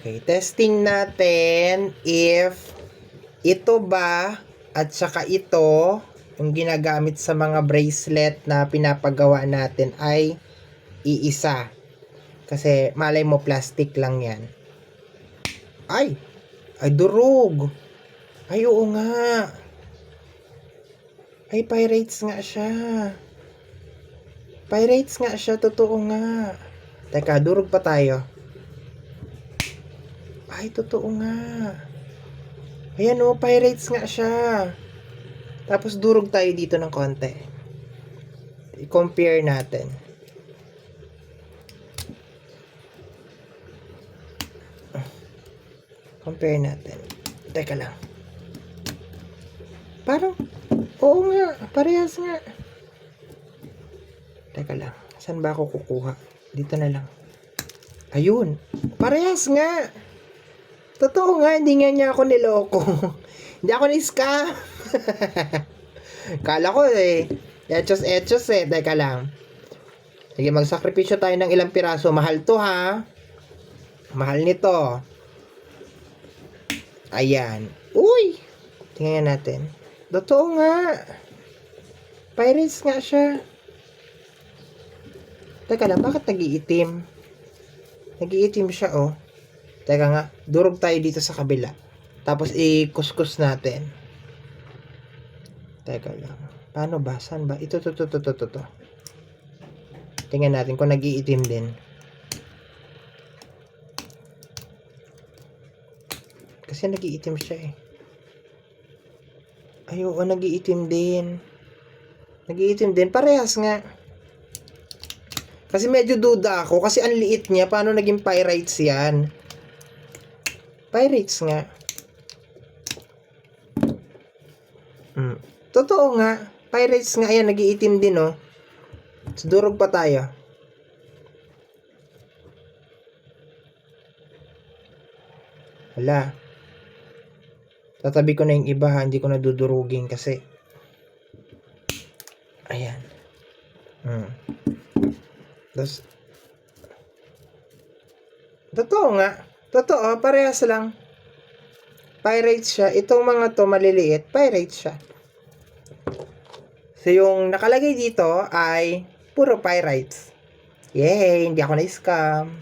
Okay, testing natin if ito ba at saka ito yung ginagamit sa mga bracelet na pinapagawa natin ay iisa. Kasi malay mo plastic lang yan. Ay! Ay durog! Ay oo nga! Ay pirates nga siya. Pirates nga siya, totoo nga. Teka, durog pa tayo. Ay, totoo nga. Ayan o, pirates nga siya. Tapos durog tayo dito ng konti. I-compare natin. Compare natin. Teka lang. Parang, oo nga, parehas nga. Teka lang, saan ba ako kukuha? Dito na lang. Ayun, parehas nga. Totoo nga, hindi nga niya ako niloko. hindi ako ni-scam. Kala ko eh, etchos etchos eh. Teka lang. Sige, magsakripisyo tayo ng ilang piraso. Mahal to ha. Mahal nito. Ayan. Uy! Tingnan natin. Totoo nga. Pirates nga siya. Teka lang, bakit nag-iitim? Nag-iitim siya, oh. Teka nga, durog tayo dito sa kabila. Tapos, i-kuskus natin. Teka lang. Paano ba? Saan ba? Ito, to, to, to, to, to. Tingnan natin kung nag-iitim din. Kasi nag-iitim siya eh. Ay, oo, nag-iitim din. Nag-iitim din. Parehas nga. Kasi medyo duda ako. Kasi ang liit niya. Paano naging pirates yan? Pirates nga. Mm. Totoo nga. Pirates nga. Ayan, nag-iitim din, oh. So, durog pa tayo. Wala. Tatabi ko na yung iba, ha? Hindi ko na dudurugin kasi. Ayan. Hmm. Tapos, totoo nga. Totoo, parehas lang. Pirates siya. Itong mga to maliliit, pirates siya. So, yung nakalagay dito ay puro pirates. Yay! Hindi ako na-scam.